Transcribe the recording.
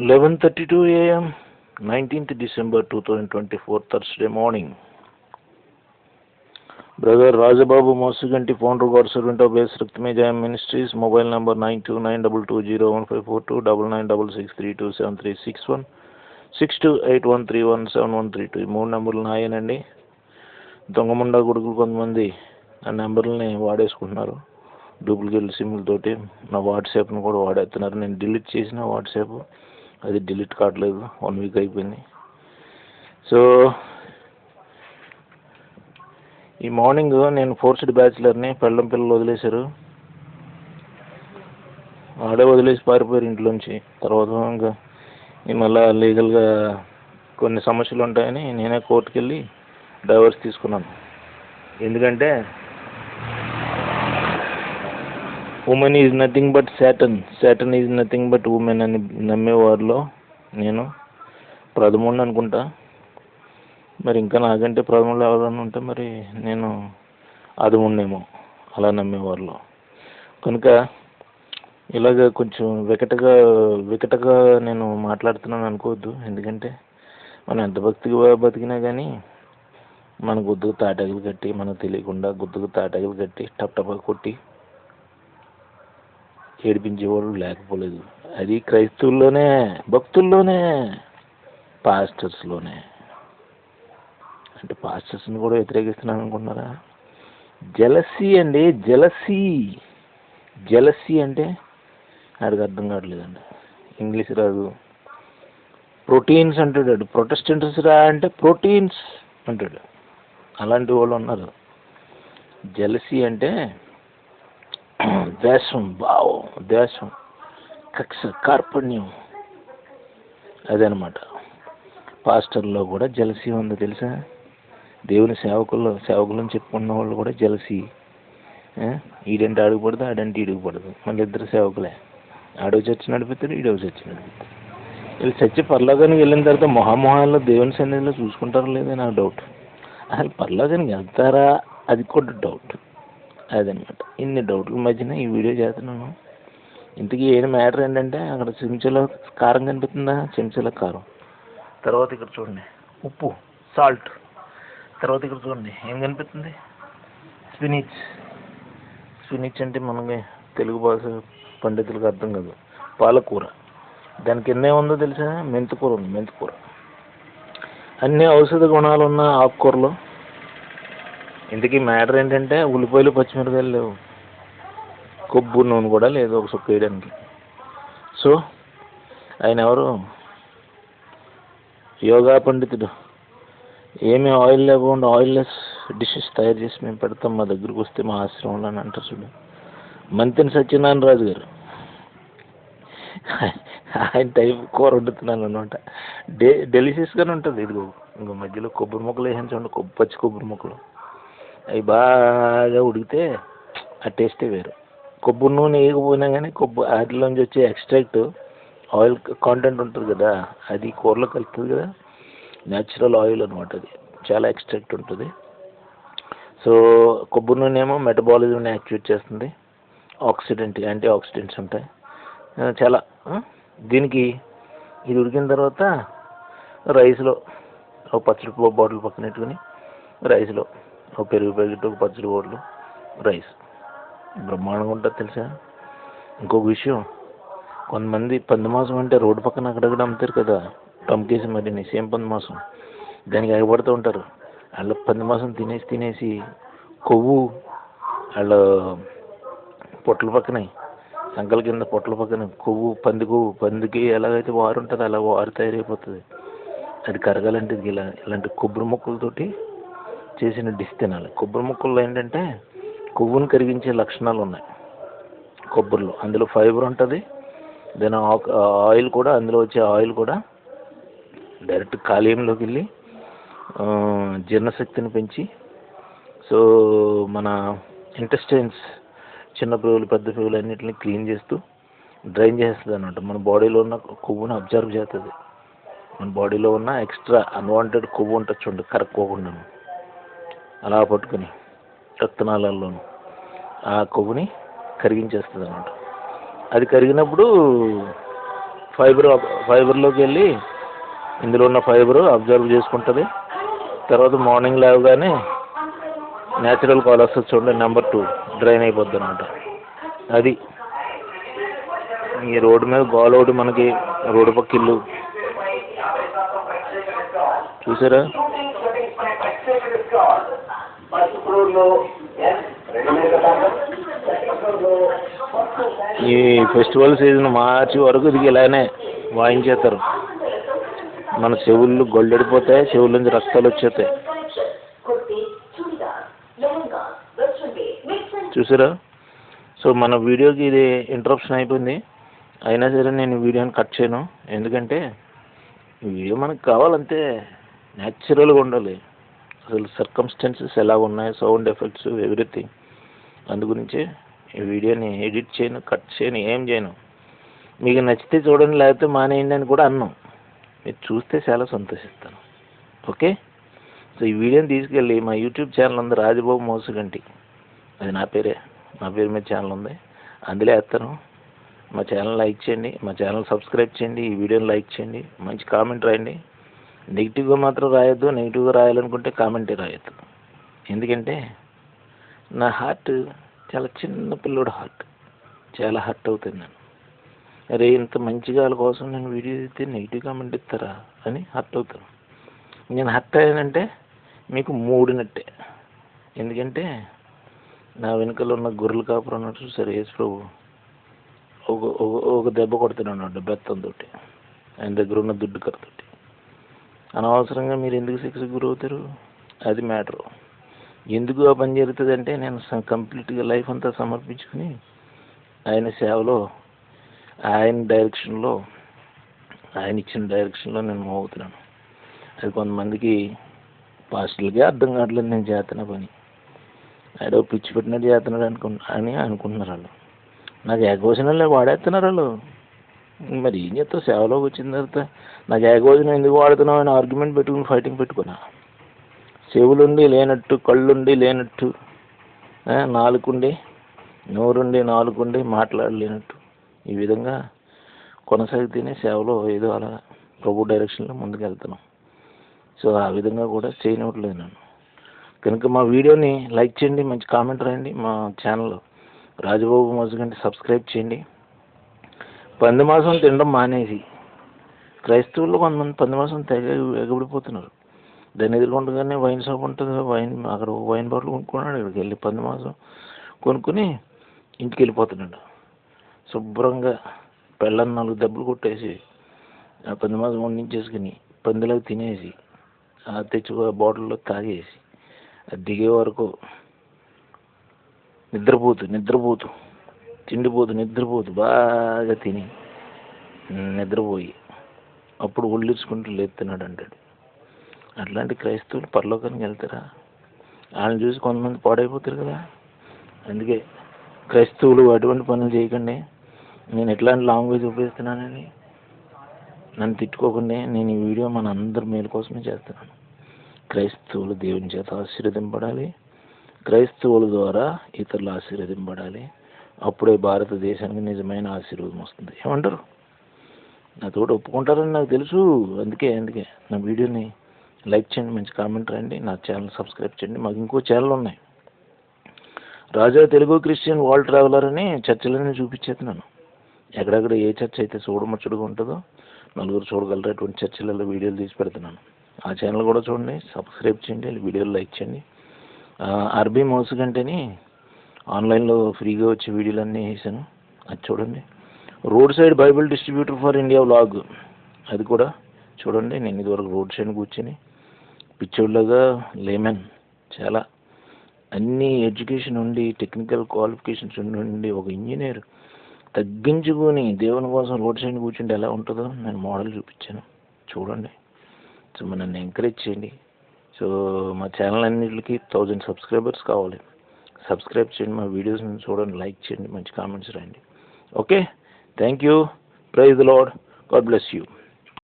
11:32 a.m. 19th December 2024 Thursday morning. Brother Rajababu Mosuganti, founder God servant of Base Raktame Jayam Ministries, mobile number 929220154 9966327361 6281317132 ఈ మూడు నెంబర్లు నాయనండి దొంగముండా కొడుకులు కొంతమంది ఆ నెంబర్లని వాడేసుకుంటున్నారు డూప్లికేట్ సిమ్లతోటి నా వాట్సాప్ను కూడా వాడేస్తున్నారు నేను డిలీట్ చేసిన వాట్సాప్ అది డిలీట్ కావట్లేదు వన్ వీక్ అయిపోయింది. సో ఈ మార్నింగ్ నేను ఫోర్స్డ్ బ్యాచిలర్ని పెళ్ళం పిల్లలు వదిలేశారు. ఆడే వదిలేసి పారిపోయారు ఇంట్లోంచి. తర్వాత ఇంకా మళ్ళీ మళ్ళా లీగల్గా కొన్ని సమస్యలు ఉంటాయని నేనే కోర్టుకెళ్ళి డైవర్స్ తీసుకున్నాను. ఎందుకంటే women is nothing but Satan Satan is nothing but women అని నమ్మేవారిలో నేను ప్రథముడిని అనుకుంటా. మరి ఇంకా నాకంటే ప్రథములు ఎవరైనా ఉంటే మరి నేను అదముండేమో అలా నమ్మేవారిలో కనుక ఇలాగ కొంచెం వికటగా వికటగా నేను మాట్లాడుతున్నాను అనుకోవద్దు. ఎందుకంటే మనం ఎంత భక్తిగా బతికినా కానీ మన గుద్దుకు తాటగలు కట్టి మనకు తెలియకుండా గుద్దుకు తాటాకులు కట్టి టప్ టప కొట్టి ఏడిపించేవాళ్ళు లేకపోలేదు. అది క్రైస్తవుల్లోనే భక్తుల్లోనే పాస్టర్స్లోనే. అంటే పాస్టర్స్ని కూడా వ్యతిరేకిస్తున్నాను అనుకుంటున్నారా? జలసీ అండి జలసీ. జలసీ అంటే ఆడికి అర్థం కావట్లేదండి. ఇంగ్లీష్ రాదు. ప్రోటీన్స్ అంటాడు ప్రొటెస్టెంట్స్ రా అంటే ప్రోటీన్స్ అంటాడు. అలాంటి వాళ్ళు ఉన్నారు. జలసీ అంటే ద్వేషం భావం ద్వేషం కక్ష కార్పణ్యం అదనమాట పాస్టర్లో కూడా జలసీ ఉంది తెలుసా? దేవుని సేవకుల్లో సేవకులను చెప్పుకున్న వాళ్ళు కూడా జలసీ. ఈడంటే అడుగు పడదు ఆడంటే ఇడుగు పడదు మళ్ళీ ఇద్దరు సేవకులే. ఆడో చర్చి నడిపిస్తారు ఈడో చర్చి నడిపిస్తారు వీళ్ళు చచ్చి పర్లోకానికి వెళ్ళిన తర్వాత మొహామొహాల్లో దేవుని సన్నిధిలో చూసుకుంటారో లేదో నాకు డౌట్ అసలు పర్లోకానికి వెళ్తారా? అది కూడా డౌట్ అదనమాట. ఇన్ని డౌట్ల మధ్యన ఈ వీడియో చేస్తున్నాను. ఇంతకీ ఏం మ్యాటర్ ఏంటంటే అక్కడ చెంచాలో కారం కనిపిస్తుందా? చెంచాలో కారం. తర్వాత ఇక్కడ చూడండి. ఉప్పు సాల్ట్ తర్వాత ఇక్కడ చూడండి. ఏం కనిపిస్తుంది? స్పినిచ్ స్పినిచ్ అంటే మనకి తెలుగు భాష పండితులకు అర్థం కాదు. పాలకూర. దాని కింద ఉందో తెలుసా? మెంతికూర ఉంది మెంతికూర. అన్ని ఔషధ గుణాలు ఉన్న ఆకుకూరలు ఇంతకీ మ్యాటర్ ఏంటంటే ఉల్లిపాయలు పచ్చిమిరపకాయలు లేవు. కొబ్బరి నూనె కూడా లేదు ఒక సొక్క వేయడానికి. సో ఆయన ఎవరు? యోగా పండితుడు. ఏమి ఆయిల్ లేకుండా ఆయిల్లెస్ డిషెస్ తయారు చేసి మేము పెడతాం మా దగ్గరకు వస్తే మా ఆశ్రమంలో అని అంటారు చూడు. మంతిని సత్యనారాయణ రాజు గారు. ఆయన టైప్ కూర వండుతున్నాను అనమాట డే డెలిషియస్గానే ఉంటుంది. ఇదిగో ఇంకో మధ్యలో కొబ్బరి ముక్కలు వేసాను చూడండి కొబ్బరి పచ్చి కొబ్బరి ముక్కలు. అవి బాగా ఉడికితే ఆ టేస్టే వేరు. కొబ్బరి నూనె వేయకపోయినా కానీ కొబ్బరి వాటిలోంచి వచ్చే ఎక్స్ట్రాక్ట్ ఆయిల్ కాంటెంట్ ఉంటుంది కదా అది కూరలో కలుస్తుంది కదా న్యాచురల్ ఆయిల్ అనమాట అది. చాలా ఎక్స్ట్రాక్ట్ ఉంటుంది. సో కొబ్బరి నూనె ఏమో మెటబాలిజంని యాక్టివేట్ చేస్తుంది. ఆక్సిడెంట్ యాంటీ ఆక్సిడెంట్స్ ఉంటాయి చాలా దీనికి ఇది ఉడికిన తర్వాత రైస్లో ఒక పచ్చడి బాటిల్ పక్కన పెట్టుకుని రైస్లో ఒక పెరుగు ప్యాకెట్ ఒక పచ్చడి బాటిల్ రైస్. బ్రహ్మాండంగా ఉంటుంది తెలుసా? ఇంకొక విషయం కొంతమంది పంది మాసం అంటే రోడ్డు పక్కన అక్కడక్కడ అమ్ముతారు కదా టమ్కేసి మరి సేమ్ పంది మాసం దానికి ఎగబడుతూ ఉంటారు. వాళ్ళ పంది మాసం తినేసి తినేసి కొవ్వు వాళ్ళ పొట్ల పక్కనే సంకల కింద పొట్ల పక్కన కొవ్వు పంది కొవ్వు పందికి ఎలాగైతే వారు ఉంటుందో అలా వారు తయారైపోతుంది. అది కరగాలంటే ఇలా ఇలాంటి కొబ్బరి ముక్కలతోటి చేసిన డిష్ తినాలి. కొబ్బరి ముక్కల్లో ఏంటంటే కొవ్వును కరిగించే లక్షణాలు ఉన్నాయి. కొబ్బరిలో అందులో ఫైబర్ ఉంటుంది. దెన్ ఆయిల్ కూడా అందులో వచ్చే ఆయిల్ కూడా డైరెక్ట్ కాలేయంలోకి వెళ్ళి జీర్ణశక్తిని పెంచి సో మన ఇంటెస్టైన్స్ చిన్న పిల్లలు పెద్ద పిల్లలు అన్నింటిని క్లీన్ చేస్తూ డ్రైన్ చేస్తుంది అనమాట మన బాడీలో ఉన్న కొవ్వును అబ్జర్వ్ చేస్తుంది. మన బాడీలో ఉన్న ఎక్స్ట్రా అన్వాంటెడ్ కొవ్వు ఉంటుంది చూడండి కరక్కోకుండా అలా పట్టుకుని రక్తనాళాల్లోనూ ఆ కొవ్వుని కరిగించేస్తుంది అనమాట అది కరిగినప్పుడు ఫైబర్ ఫైబర్లోకి వెళ్ళి ఇందులో ఉన్న ఫైబర్ అబ్జర్వ్ చేసుకుంటుంది. తర్వాత మార్నింగ్ లేవగానే న్యాచురల్ కాల్ వస్తుంది చూడండి నెంబర్ టూ డ్రైన్ అయిపోద్ది అనమాట అది ఈ రోడ్డు మీద గోల ఒకటి మనకి రోడ్డు పక్క ఇల్లు. చూసారా? ఈ ఫెస్టివల్ సీజన్ మార్చి వరకు ఇది ఇలానే వాయించేస్తారు. మన చెవుళ్ళు గొల్లెడిపోతాయి చెవుల నుంచి రక్తాలు వచ్చేస్తాయి. చూసారా? సో మన వీడియోకి ఇది ఇంటరప్షన్ అయిపోయింది. అయినా సరే నేను వీడియోని కట్ చేయను. ఎందుకంటే వీడియో మనకు కావాలంటే న్యాచురల్గా ఉండాలి. అసలు సర్కమ్స్టెన్సెస్ ఎలా ఉన్నాయి సౌండ్ ఎఫెక్ట్స్ ఎవ్రీథింగ్ అందు గురించి ఈ వీడియోని ఎడిట్ చేయను కట్ చేయను ఏం చేయను. మీకు నచ్చితే చూడండి లేకపోతే మానేయండి అని కూడా అన్నాం. మీరు చూస్తే చాలా సంతోషిస్తాను. ఓకే? సో ఈ వీడియోని తీసుకెళ్ళి మా యూట్యూబ్ ఛానల్ ఉంది రాజబాబు మోసగంటి అది నా పేరే. నా పేరు మీద ఛానల్ ఉంది. అందులో వేస్తాను. మా ఛానల్ లైక్ చేయండి మా ఛానల్ సబ్స్క్రైబ్ చేయండి ఈ వీడియోని లైక్ చేయండి మంచి కామెంట్ రాయండి. నెగిటివ్గా మాత్రం రాయొద్దు నెగిటివ్గా రాయాలనుకుంటే కామెంటే రాయొద్దు. ఎందుకంటే నా హార్ట్ చాలా చిన్న పిల్లోడు హార్ట్ చాలా హర్ట్ అవుతుంది నేను అరే ఇంత మంచి వాళ్ళ కోసం నేను వీడియో తీస్తే నెగిటివ్ కామెంట్ ఇస్తారా అని హర్ట్ అవుతాను. నేను హర్ట్ అయ్యానంటే మీకు మూడినట్టే ఎందుకంటే నా వెనుకలో ఉన్న గొర్రెల కాపురం ఉన్నట్టు చూసారు యేసు ప్రభు. ఒక ఒక- ఒక దెబ్బ కొడుతున్నాడు బెత్తంతో ఆయన దగ్గర ఉన్న దుడ్డు కరతోటి అనవసరంగా మీరు ఎందుకు శిక్షకు గురవుతారు? అది మ్యాటరు. ఎందుకు ఆ పని జరుగుతుంది అంటే నేను కంప్లీట్గా లైఫ్ అంతా సమర్పించుకుని ఆయన సేవలో ఆయన డైరెక్షన్లో ఆయన ఇచ్చిన డైరెక్షన్లో నేను మూవ్ అవుతున్నాను అది కొంతమందికి పాస్టల్గా అర్థం కావట్లేదు నేను చేస్తున్న పని. ఏదో పిచ్చి పెట్టినట్టు చేస్తున్నాడు అనుకు అని అనుకుంటున్నారు వాళ్ళు. నాకు ఎగోషనల్ వాడేస్తున్నారు వాళ్ళు. మరి ఏం చేస్తావు? సేవలోకి వచ్చిన తర్వాత నాకు ఏకవచనం ఎందుకు వాడుతున్నావు? అని ఆర్గ్యుమెంట్ పెట్టుకుని ఫైటింగ్ పెట్టుకున్నా. చెవులుండి లేనట్టు కళ్ళుండి లేనట్టు నాలుగుండి నోరుండి నాలుగుండి మాట్లాడలేనట్టు. ఈ విధంగా కొనసాగితేనే సేవలో ఏదో అలా ప్రభు డైరెక్షన్లో ముందుకు వెళ్తున్నాం సో ఆ విధంగా కూడా చేయనివ్వట్లేదు నన్ను. కనుక మా వీడియోని లైక్ చేయండి మంచి కామెంట్ రాయండి. మా ఛానల్ రాజబాబు మోసగంటి సబ్స్క్రైబ్ చేయండి. పంది మాసం తినడం మానేసి క్రైస్తవులు కొంతమంది పందిమాసం తెగ ఎగబడిపోతున్నారు. దాన్ని ఎదుర్కొండగానే వైన్ షాప్ ఉంటుంది వైన్ అక్కడ వైన్ బాటిల్ కొనుక్కున్నాడు ఇక్కడికి వెళ్ళి పంది మాసం కొనుక్కుని ఇంటికి వెళ్ళిపోతున్నాడు. శుభ్రంగా పెళ్ళని నాలుగు దెబ్బలు కొట్టేసి ఆ పంది మాసం వండించేసుకుని పందిలాగా తినేసి ఆ తెచ్చుకో బాటిల్లో తాగేసి అది దిగే వరకు నిద్రపోతూ నిద్రపోతూ తిండిపోదు నిద్రపోదు బాగా తిని నిద్రపోయి అప్పుడు ఒళ్ళుచుకుంటూ లేపుతున్నాడు అంటాడు అట్లాంటి క్రైస్తవులు పరలోకానికి వెళ్తారా? వాళ్ళని చూసి కొంతమంది పాడైపోతారు కదా. అందుకే క్రైస్తవులు అటువంటి పనులు చేయకండి. నేను ఎట్లాంటి లాంగ్వేజ్ ఉపయోగిస్తున్నానని నన్ను తిట్టుకోకుండా. నేను ఈ వీడియో మన అందరి మేలు కోసమే చేస్తున్నాను. క్రైస్తవులు దేవుని చేత ఆశీర్వదింపడాలి క్రైస్తవుల ద్వారా ఇతరులు ఆశీర్వదింపడాలి అప్పుడే భారతదేశానికి నిజమైన ఆశీర్వాదం వస్తుంది. ఏమంటారు? నా ఒప్పుకుంటారని నాకు తెలుసు. అందుకే అందుకే నా వీడియోని లైక్ చేయండి మంచి కామెంట్ రండి నా ఛానల్ సబ్స్క్రైబ్ చేయండి. మాకు ఇంకో ఛానల్ ఉన్నాయి. Raja Telugu Christian world traveller అని చర్చలన్నీ చూపించేస్తున్నాను. ఎక్కడెక్కడ ఏ చర్చ అయితే చూడముచ్చడుగా ఉంటుందో నలుగురు చూడగలరు అటువంటి చర్చలలో వీడియోలు తీసి పెడుతున్నాను. ఆ ఛానల్ కూడా చూడండి సబ్స్క్రైబ్ చేయండి వీడియోలు లైక్ చేయండి. ఆ, అరబీ మౌస్ కంటేని ఆన్లైన్లో ఫ్రీగా వచ్చే వీడియోలు అన్నీ వేసాను. అది చూడండి. Road side Bible distributor for India vlog. అది కూడా చూడండి. నేను ఇదివరకు రోడ్ సైడ్ కూర్చొని పిచ్చోళ్ళగా లేమన్ చాలా. అన్ని ఎడ్యుకేషన్ ఉండి టెక్నికల్ క్వాలిఫికేషన్స్ ఉండి ఒక ఇంజనీర్ తగ్గించుకొని దేవుని కోసం రోడ్ సైడ్ కూర్చుంటే ఎలా ఉంటుందో నేను మోడల్ చూపించాను. చూడండి. సో నన్ను ఎంకరేజ్ చేయండి. సో మా ఛానల్ అన్నిటికి థౌజండ్ సబ్స్క్రైబర్స్ కావాలి. సబ్స్క్రైబ్ చేయండి మా వీడియోస్ని చూడండి లైక్ చేయండి మంచి కామెంట్స్ రాయండి. Okay thank you praise the lord god bless you